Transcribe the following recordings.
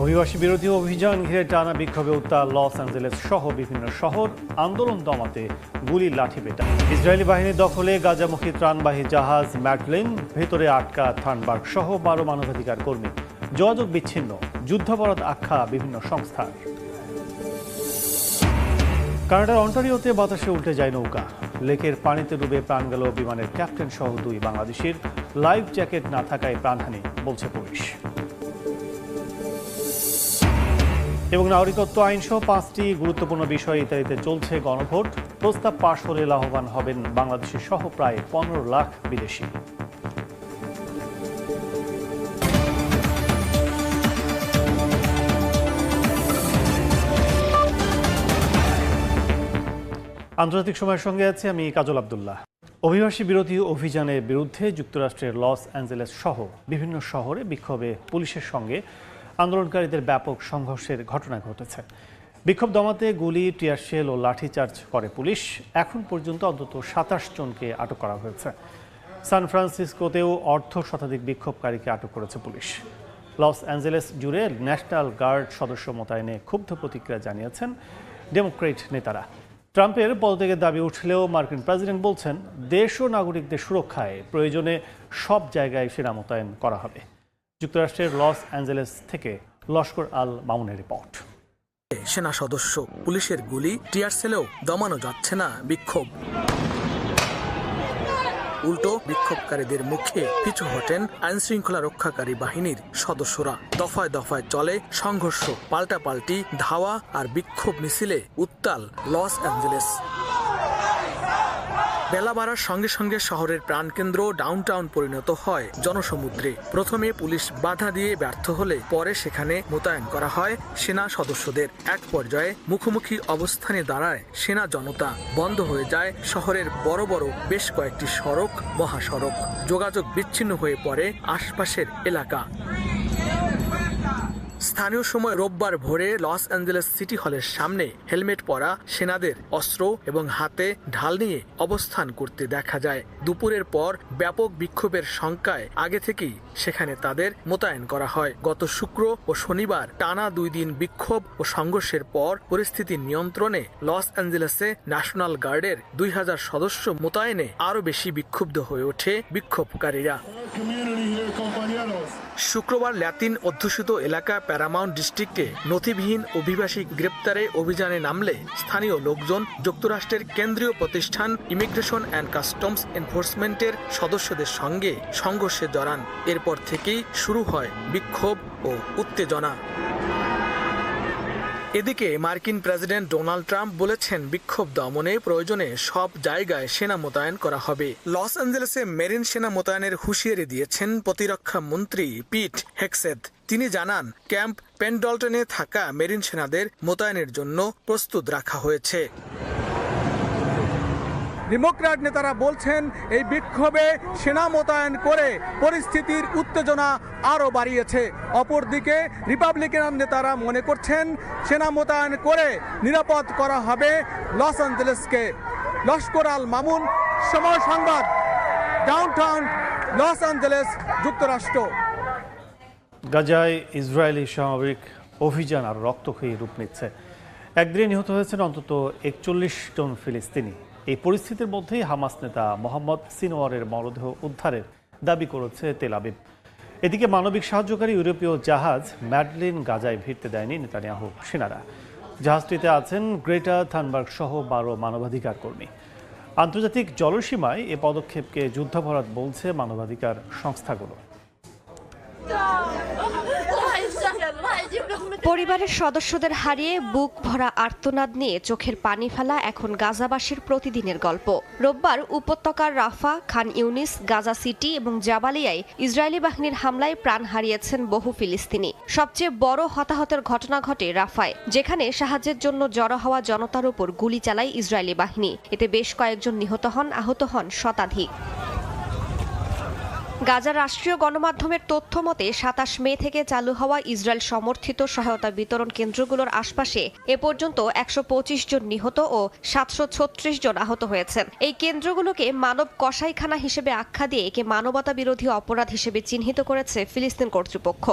অভিবাসী বিরোধী অভিযান ঘিরে টানা বিক্ষোভে উত্তাল লস অ্যাঞ্জেলেস সহ বিভিন্ন শহর। আন্দোলন দমাতে গুলির লাঠি পেটা। ইসরায়েলি বাহিনীর দখলে গাজামুখী ত্রাণবাহী জাহাজ ম্যাকলিন ভেতরে আটকা থানবার্গ সহ বারো মানবাধিকার কর্মী। যোগাযোগ বিচ্ছিন্ন, যুদ্ধাপরাধ আখ্যা বিভিন্ন সংস্থার। কানাডার অন্টারিওতে বাতাসে উল্টে যায় নৌকা। লেকের পানিতে ডুবে প্রাণ গেল বিমানের ক্যাপ্টেন সহ দুই বাংলাদেশের। লাইফ জ্যাকেট না থাকায় প্রাণহানি, বলছে পুলিশ। এবং নাগরিকত্ব আইন সহ পাঁচটি গুরুত্বপূর্ণ বিষয় ইত্যাদিতে চলছে গণভোট। প্রস্তাব পাশ হলে লাভবান হবেন বাংলাদেশের সহ প্রায় পনেরো লাখ বিদেশি। আন্তর্জাতিক সময়ের সঙ্গে আছে আমি কাজল আবদুল্লাহ। অভিবাসী বিরোধী অভিযানের বিরুদ্ধে যুক্তরাষ্ট্রের লস অ্যাঞ্জেলেস সহ বিভিন্ন শহরে বিক্ষোভে পুলিশের সঙ্গে আন্দোলনকারীদের ব্যাপক সংঘর্ষের ঘটনা ঘটেছে। বিক্ষোভ দমাতে গুলি, টিয়ারশেল ও লাঠিচার্জ করে পুলিশ। এখন পর্যন্ত অন্তত সাতাশ জনকে আটক করা হয়েছে। সান ফ্রান্সিসকোতেও অর্ধ শতাধিক বিক্ষোভকারীকে আটক করেছে পুলিশ। লস অ্যাঞ্জেলেস জুড়ে ন্যাশনাল গার্ড সদস্য মোতায়েনে ক্ষুব্ধ প্রতিক্রিয়া জানিয়েছেন ডেমোক্রেট নেতারা। ট্রাম্পের পদত্যাগের দাবি উঠলেও মার্কিন প্রেসিডেন্ট বলছেন, দেশ ও নাগরিকদের সুরক্ষায় প্রয়োজনে সব জায়গায় সেনা মোতায়েন করা হবে। যুক্তরাষ্ট্রের লস অ্যাঞ্জেলেস থেকে লস্কর আল মামুনের রিপোর্ট। সেনা সদস্য পুলিশের গুলি, টিয়ার সেলেও দমানো যাচ্ছে না, বিক্ষোভ। উল্টো বিক্ষোভকারীদের মুখে পিছু হটেন আইন শৃঙ্খলা রক্ষাকারী বাহিনীর সদস্যরা। দফায় দফায় চলে সংঘর্ষ, পাল্টাপাল্টি, ধাওয়া আর বিক্ষোভ মিছিলে উত্তাল লস অ্যাঞ্জেলেস। বেলা বাড়ার সঙ্গে সঙ্গে শহরের প্রাণকেন্দ্র ডাউনটাউন পরিণত হয় জনসমুদ্রে। প্রথমে পুলিশ বাধা দিয়ে ব্যর্থ হলে পরে সেখানে মোতায়েন করা হয় সেনা সদস্যদের। এক পর্যায়ে মুখোমুখি অবস্থানে দাঁড়ায় সেনা জনতা। বন্ধ হয়ে যায় শহরের বড় বড় বেশ কয়েকটি সড়ক, মহাসড়ক। যোগাযোগ বিচ্ছিন্ন হয়ে পড়ে আশপাশের এলাকা। স্থানীয় সময় রোববার ভোরে লস অ্যাঞ্জেলেস সিটি হলের সামনে হেলমেট পরা সেনাদের অস্ত্র এবং হাতে ঢাল নিয়ে অবস্থান করতে দেখা যায় দুপুরের পর ব্যাপক বিক্ষোভের শঙ্কায় আগে থেকেই সেখানে তাদের মোতায়েন করা হয় গত শুক্র ও শনিবার টানা দুই দিন বিক্ষোভ ও সংঘর্ষের পর পরিস্থিতি নিয়ন্ত্রণে লস অ্যাঞ্জেলেসে ন্যাশনাল গার্ডের দুই হাজার সদস্য মোতায়েনে আরও বেশি বিক্ষুব্ধ হয়ে ওঠে বিক্ষোভকারীরা. শুক্রবার ল্যাতিন অধ্যুষিত এলাকা প্যারামাউন্ট ডিস্ট্রিক্টে নথিবিহীন অভিবাসী গ্রেপ্তারে অভিযানে নামলে স্থানীয় লোকজন যুক্তরাষ্ট্রের কেন্দ্রীয় প্রতিষ্ঠান ইমিগ্রেশন অ্যান্ড কাস্টমস এনফোর্সমেন্টের সদস্যদের সঙ্গে সংঘর্ষে জড়ান। এরপর থেকেই শুরু হয় বিক্ষোভ ও উত্তেজনা। এদিকে মার্কিন প্রেসিডেন্ট ডোনাল্ড ট্রাম্প বলেছেন বিক্ষোভ দমনে প্রয়োজনে সব জায়গায় সেনা মোতায়েন করা হবে। লস অ্যাঞ্জেলেসে মেরিন সেনা মোতায়েনের হুঁশিয়ারি দিয়েছেন প্রতিরক্ষা মন্ত্রী পিট হেক্সেদ তিনি জানান, ক্যাম্প পেন্ডলটনে থাকা মেরিন সেনাদের মোতায়েনের জন্য প্রস্তুত রাখা হয়েছে। ডেমোক্র্যাট নেতারা বলছেন, এই বিক্ষোভে সেনা মোতায়েন করে পরিস্থিতির উত্তেজনা আরও বাড়িয়েছে। অপরদিকে রিপাবলিকান নেতারা মনে করছেন, সেনা মোতায়েন করে নিরাপদ করা হবে লস অ্যাঞ্জেলেসকে। Laskar Al Mamun, Somoy Sangbad, downtown Los Angeles যুক্তরাষ্ট্র। গাজায় ইসরায়েলি সামরিক অভিযান আর রক্তক্ষয়ী রূপ নিচ্ছে। একদিনে নিহত হয়েছেন অন্তত একচল্লিশ জন ফিলিস্তিনি। পরিস্থিতির মধ্যেই হামাস নেতা মোহাম্মদ সিনোয়ারের মরদেহ উদ্ধারের দাবি করেছে তেল আবিব। এদিকে মানবিক সাহায্যকারী ইউরোপীয় জাহাজ ম্যাডলিন গাজায় ভিড়তে দেয়নি নেতানিয়াহু, সেনারা। জাহাজটিতে আছেন গ্রেটা থানবার্গ সহ বারো মানবাধিকার কর্মী। আন্তর্জাতিক জলসীমায় এ পদক্ষেপকে যুদ্ধাপরাধ বলছে মানবাধিকার সংস্থাগুলো। পরিবারের সদস্যদের হারিয়ে বুক ভরা আর্তনাদ নিয়ে চোখের পানি ফেলা এখন গাজাবাসীর প্রতিদিনের গল্প। রোববার উপত্যকার Rafah, Khan Younis, Gaza City এবং জাবালিয়ায় ইসরায়েলি বাহিনীর হামলায় প্রাণ হারিয়েছেন বহু ফিলিস্তিনি। সবচেয়ে বড় হতাহতের ঘটনা ঘটে রাফায়, যেখানে সাহায্যের জন্য জড়ো হওয়া জনতার উপর গুলি চালায় ইসরায়েলি বাহিনী। এতে বেশ কয়েকজন নিহত হন, আহত হন শতাধিক। গাজার রাষ্ট্রীয় গণমাধ্যমের তথ্য মতে, সাতাশ মে থেকে চালু হওয়া ইসরায়েল সমর্থিত সহায়তা বিতরণ কেন্দ্রগুলোর আশপাশে এ পর্যন্ত একশো পঁচিশ জন নিহত ও সাতশো ছত্রিশ জন আহত হয়েছেন। এই কেন্দ্রগুলোকে মানব কসাইখানা হিসেবে আখ্যা দিয়ে একে মানবতা বিরোধী অপরাধ হিসেবে চিহ্নিত করেছে ফিলিস্তিন কর্তৃপক্ষ।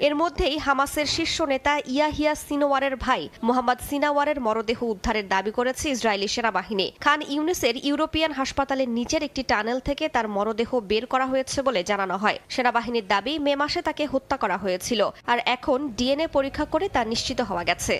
এর মধ্যেই হামাসের শীর্ষ নেতা ইয়াহিয়া সিনোয়ারের ভাই মোহাম্মদ সিনাওয়ারের মরদেহ উদ্ধারের দাবি করেছে ইসরায়েলি সেনাবাহিনী। খান ইউনিসের ইউরোপিয়ান হাসপাতালের নিচের একটি টানেল থেকে তার মরদেহ বের করা হয়েছে বলে জানানো হয়। সেনাবাহিনীর দাবি মে মাসে তাকে হত্যা করা হয়েছিল, আর এখন ডিএনএ পরীক্ষা করে তা নিশ্চিত হওয়া গেছে।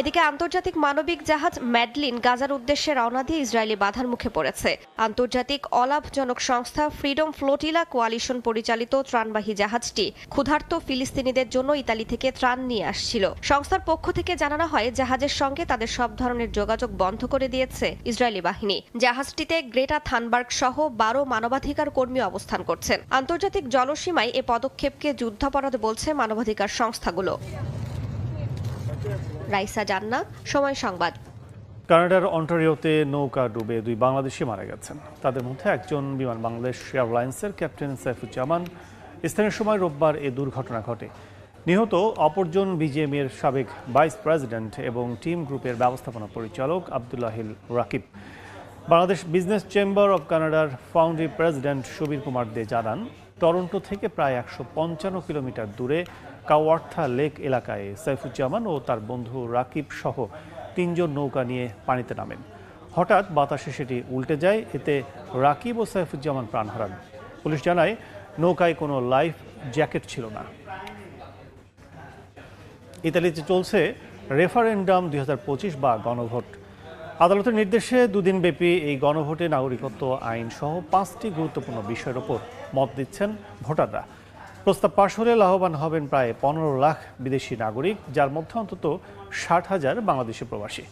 এদিকে আন্তর্জাতিক মানবিক জাহাজ ম্যাডলিন গাজার উদ্দেশ্যে রওনা দিয়ে ইসরায়েলি বাধার মুখে পড়েছে। আন্তর্জাতিক অলাভজনক সংস্থা ফ্রিডম ফ্লোটিলা কোয়ালিশন পরিচালিত ত্রাণবাহী জাহাজটি ক্ষুধার্ত ফিলিস্তিনিদের জন্য ইতালি থেকে ত্রাণ নিয়ে আসছিল। সংস্থার পক্ষ থেকে জানানো হয়, জাহাজের সঙ্গে তাদের সব ধরনের যোগাযোগ বন্ধ করে দিয়েছে ইসরায়েলি বাহিনী। জাহাজটিতে গ্রেটা থানবার্গ সহ বারো মানবাধিকার কর্মী অবস্থান করছেন। আন্তর্জাতিক জলসীমায় এ পদক্ষেপকে যুদ্ধাপরাধ বলছে মানবাধিকার সংস্থাগুলো। রাইসা জান্নাত সময় সংবাদ। কানাডার অন্টারিওতে নৌকা ডুবে দুই বাংলাদেশি মারা গেছেন। তাদের মধ্যে একজন বিমান বাংলাদেশ এয়ারলাইন্সের ক্যাপ্টেন সাইফুজ্জামান। স্থানীয় সময় রোববার এ দুর্ঘটনা ঘটে। নিহত অপরজন বিজিএম এর সাবেক ভাইস প্রেসিডেন্ট এবং টিম গ্রুপের ব্যবস্থাপনা পরিচালক Abdullahil Rakib. Bangladesh business chamber of কানাডার ফাউন্ডারি প্রেসিডেন্ট সুবীর কুমার দে জানান, টরন্টো থেকে প্রায় একশো পঞ্চান্ন কিলোমিটার দূরে কাওয়ার্থা লেক এলাকায় সাইফুজ্জামান ও তার বন্ধু রাকিব সহ তিনজন নৌকা নিয়ে পানিতে নামেন। হঠাৎ বাতাসে সেটি উল্টে যায়, এতে রাকিব ও সাইফুজ্জামান প্রাণ হারান। পুলিশ জানায়, নৌকায় কোনো লাইফ জ্যাকেট ছিল না। ইতালিতে চলছে রেফারেন্ডাম দুই হাজার পঁচিশ বা গণভোট। আদালতের নির্দেশে দুদিন ব্যাপী এই গণভোটে নাগরিকত্ব আইন সহ পাঁচটি গুরুত্বপূর্ণ বিষয়ের ওপর মত দিচ্ছেন ভোটাররা। প্রস্তাব পাশ হলে লাভবান হবেন প্রায় পনেরো লাখ বিদেশি নাগরিক, যার মধ্যে অন্তত ষাট হাজার বাংলাদেশি প্রবাসী।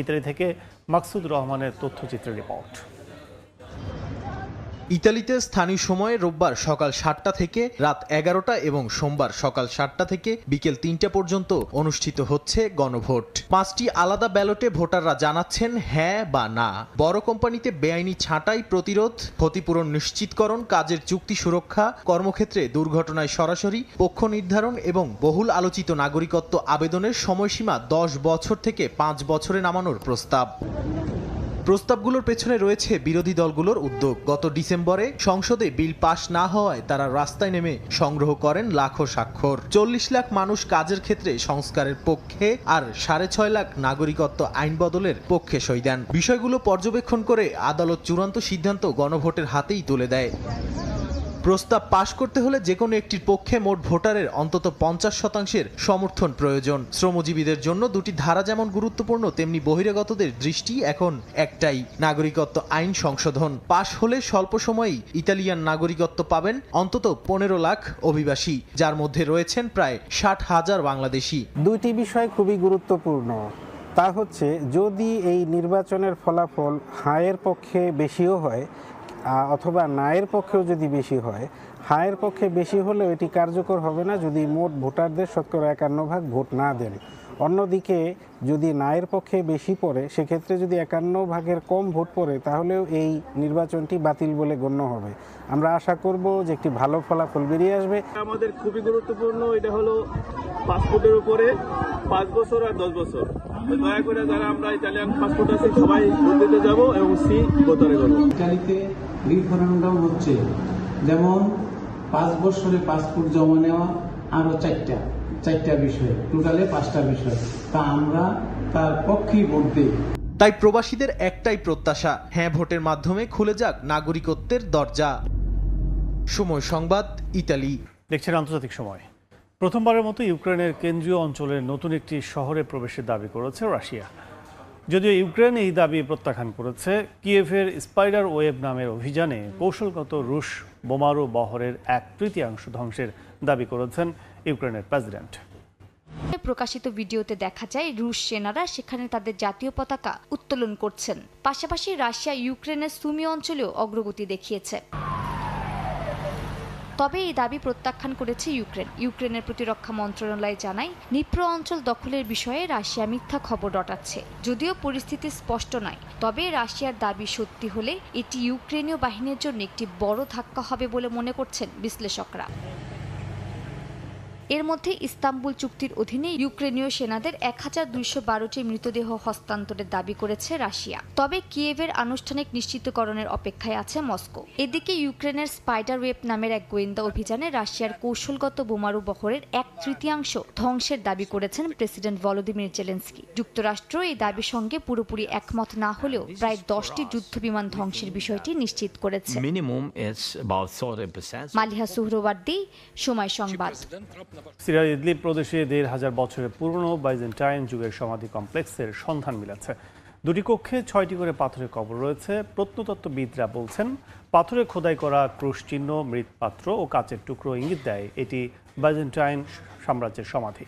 ইত্যাদি থেকে মাকসুদ রহমানের তথ্যচিত্রের রিপোর্ট। ইতালিতে স্থানীয় সময়ে রোববার সকাল সাতটা থেকে রাত এগারোটা এবং সোমবার সকাল সাতটা থেকে বিকেল তিনটা পর্যন্ত অনুষ্ঠিত হচ্ছে গণভোট। পাঁচটি আলাদা ব্যালটে ভোটাররা জানাচ্ছেন হ্যাঁ বা না। বড় কোম্পানিতে বেআইনি ছাঁটাই, প্রতিরোধ, ক্ষতিপূরণ নিশ্চিতকরণ, কাজের চুক্তি সুরক্ষা, কর্মক্ষেত্রে দুর্ঘটনায় সরাসরি পক্ষ নির্ধারণ এবং বহুল আলোচিত নাগরিকত্ব আবেদনের সময়সীমা দশ বছর থেকে পাঁচ বছরে নামানোর প্রস্তাব। প্রস্তাবগুলোর পেছনে রয়েছে বিরোধী দলগুলোর উদ্যোগ। গত ডিসেম্বরে সংসদে বিল পাশ না হওয়ায় তারা রাস্তায় নেমে সংগ্রহ করেন লাখো স্বাক্ষর। চল্লিশ লাখ মানুষ কাজের ক্ষেত্রে সংস্কারের পক্ষে আর সাড়ে ছয় লাখ নাগরিকত্ব আইন বদলের পক্ষে সই দেন। বিষয়গুলো পর্যবেক্ষণ করে আদালত চূড়ান্ত সিদ্ধান্ত গণভোটের হাতেই তুলে দেয়। প্রস্তাব পাশ করতে হলে যে কোনো একটির পক্ষে মোট ভোটারের অন্তত পঞ্চাশ শতাংশের সমর্থন প্রয়োজন। শ্রমজীবীদের জন্য দুটি ধারা যেমন গুরুত্বপূর্ণ, তেমনি বহিরাগতদের দৃষ্টি এখন একটাই, নাগরিকত্ব আইন সংশোধন। পাশ হলে স্বল্প সময়েই ইতালিয়ান নাগরিকত্ব পাবেন অন্তত পনেরো লাখ অভিবাসী, যার মধ্যে রয়েছেন প্রায় ষাট হাজার বাংলাদেশি। দুইটি বিষয় খুবই গুরুত্বপূর্ণ। তা হচ্ছে, যদি এই নির্বাচনের ফলাফল হায়ের পক্ষে বেশিও হয় অথবা নায়ের পক্ষেও যদি বেশি হয় হায়ের পক্ষে বেশি হলেও এটি কার্যকর হবে না যদি মোট ভোটারদের শতকরা একান্ন ভাগ ভোট না দেন। অন্যদিকে যদি নায়ের পক্ষে বেশি পড়ে সেক্ষেত্রে যদি একান্ন ভাগের কম ভোট পড়ে তাহলেও এই নির্বাচনটি বাতিল বলে গণ্য হবে। আমরা আশা করব যে একটি ভালো ফলাফল বেরিয়ে আসবে। আমাদের খুবই গুরুত্বপূর্ণ এটা হলো পাসপোর্টের উপরে পাঁচ বছর আর দশ বছর। দয়া করে যারা আমরা ইতালিয়ান পাসপোর্ট আছে সবাই ভোট দিতে যাব এবং সি ভোটারে করব। ইটালিতে রিফারেন্ডাম হচ্ছে। যেমন পাঁচ বছরে পাসপোর্ট জমা নেওয়া আরও চারটা চারটা বিষয় টোটালে পাঁচটা বিষয়। তা আমরা তার পক্ষেই ভোট দিই। তাই প্রবাসীদের একটাই প্রত্যাশা হ্যাঁ ভোটের মাধ্যমে খুলে যাক নাগরিকত্বের দরজা। সময় সংবাদ ইতালি। দেখছেন আন্তর্জাতিক সময়। প্রথমবারের মতো ইউক্রেনের কেন্দ্রীয় অঞ্চলের নতুন একটি শহরে প্রবেশের দাবি করেছে রাশিয়া। যদিও ইউক্রেন এই দাবি প্রত্যাখ্যান করেছে, কিয়েভের স্পাইডার ওয়েব নামের অভিযানে কৌশলগত রুশ বোমারু বহরের এক তৃতীয়াংশ ধ্বংসের দাবি করেছেন ইউক্রেনের প্রেসিডেন্ট। প্রকাশিত ভিডিওতে দেখা যায়, রুশ সেনারা সেখানে তাদের জাতীয় পতাকা উত্তোলন করছেন। পাশাপাশি রাশিয়া ইউক্রেনের সুমি অঞ্চলেও অগ্রগতি দেখিয়েছে। তবে এই দাবি প্রত্যাখ্যান করেছে ইউক্রেন। ইউক্রেনের প্রতিরক্ষা মন্ত্রণালয় জানায়, নিপ্র অঞ্চল দখলের বিষয়ে রাশিয়া মিথ্যা খবর রটাচ্ছে। যদিও পরিস্থিতি স্পষ্ট নয়, তবে রাশিয়ার দাবি সত্যি হলে এটি ইউক্রেনীয় বাহিনীর জন্য একটি বড় ধাক্কা হবে বলে মনে করছেন বিশ্লেষকরা। এর মধ্যে ইস্তাম্বুল চুক্তির অধীনে ইউক্রেনীয় সেনাদের এক হাজার দুইশো বারোটি মৃতদেহ হস্তান্তরের দাবি করেছে রাশিয়া। তবে কিয়েভের আনুষ্ঠানিক নিশ্চিতকরণের অপেক্ষায় আছে মস্কো। এদিকে ইউক্রেনের স্পাইডার ওয়েব নামের এক গোয়েন্দা অভিযানে রাশিয়ার কৌশলগত বোমারু বহরের এক তৃতীয়াংশ ধ্বংসের দাবি করেছেন প্রেসিডেন্ট ভলোদিমির জেলেন্সকি। যুক্তরাষ্ট্র এই দাবির সঙ্গে পুরোপুরি একমত না হলেও প্রায় দশটি যুদ্ধবিমান ধ্বংসের বিষয়টি নিশ্চিত করেছে। Minimum is about 30%. মালিহা সুহরওয়ার্দী সময় সংবাদ। সিরিয়ার ইদলিব প্রদেশে দেড় হাজার বছরের পুরনো বাইজেন্টাইন যুগের সমাধি কমপ্লেক্সের সন্ধান মিলেছে। দুটি কক্ষে ছয়টি করে পাথরের কবর রয়েছে। প্রত্নতত্ত্ববিদরা বলছেন পাথরে খোদাই করা ক্রুশ চিহ্ন মৃৎপাত্র ও কাচের টুকরো ইঙ্গিত দেয় এটি বাইজেন্টাইন সাম্রাজ্যের সমাধি।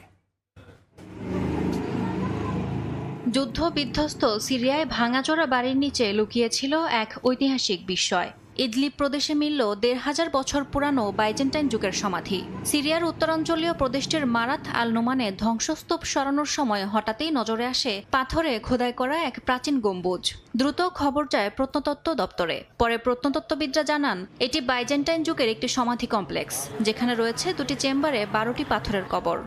যুদ্ধ বিধ্বস্ত সিরিয়ায় ভাঙাচোরা বাড়ির নিচে লুকিয়েছিল এক ঐতিহাসিক বিস্ময়। ইদলিব প্রদেশে মিলল দেড় হাজার বছর পুরানো বাইজেন্টাইন যুগের সমাধি। সিরিয়ার উত্তরাঞ্চলীয় প্রদেশটির মারাত আল নোমানে ধ্বংসস্তূপ সরানোর সময় হঠাৎই নজরে আসে পাথরে খোদাই করা এক প্রাচীন গম্বুজ। দ্রুত খবর যায় প্রত্নতত্ত্ব দপ্তরে। পরে প্রত্নতত্ত্ববিদরা জানান, এটি বাইজেন্টাইন যুগের একটি সমাধি কমপ্লেক্স, যেখানে রয়েছে দুটি চেম্বারে বারোটি পাথরের কবর।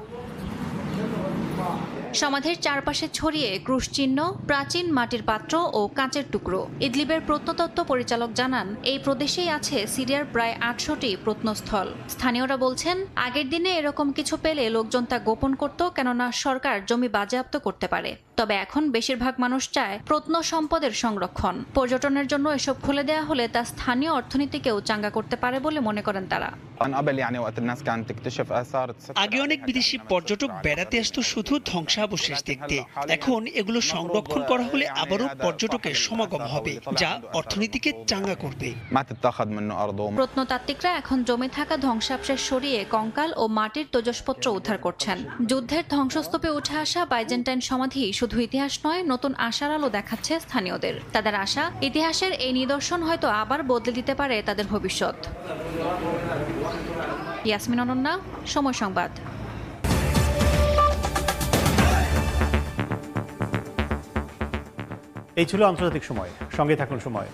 সমাধির চারপাশে ছড়িয়ে ক্রুশ চিহ্ন প্রাচীন মাটির পাত্র ও কাঁচের টুকরো। ইদলিবের প্রত্নতত্ত্ব পরিচালক জানান, এই প্রদেশেই আছে সিরিয়ার প্রায় আটশোটি প্রত্নস্থল। স্থানীয়রা বলছেন, আগের দিনে এরকম কিছু পেলে লোকজন তা গোপন করত কেননা সরকার জমি বাজেয়াপ্ত করতে পারে। তবে এখন বেশিরভাগ মানুষ চায় প্রত্ন সম্পদের সংরক্ষণ। পর্যটনের জন্য এসব খুলে দেওয়া হলে তা স্থানীয় অর্থনীতিকেও চাঙ্গা করতে পারে বলে মনে করেন তারা। আগে অনেক বিদেশি পর্যটক বেড়াতে আসতো শুধু ধ্বংসাবশেষ দেখতে। এখন এগুলো সংরক্ষণ করা হলে আবারও পর্যটকের সমাগম হবে যা অর্থনীতিকে চাঙ্গা করবে। প্রত্নতাত্ত্বিকরা এখন জমে থাকা ধ্বংসাবশেষ সরিয়ে কঙ্কাল ও মাটির তৈজসপত্র উদ্ধার করছেন। যুদ্ধের ধ্বংসস্তূপে উঠে আসা বাইজেন্টাইন সমাধি শুধু ইতিহাস নয়, নতুন আশার আলো দেখাচ্ছে স্থানীয়দের। তাদের আশা, ইতিহাসের এই নিদর্শন হয়তো আবার বদলে দিতে পারে তাদের ভবিষ্যৎ। ইয়াসমিন অনন্যা, সময় সংবাদ। এই ছিল আন্তর্জাতিক সময়। সঙ্গে থাকুন সময়ের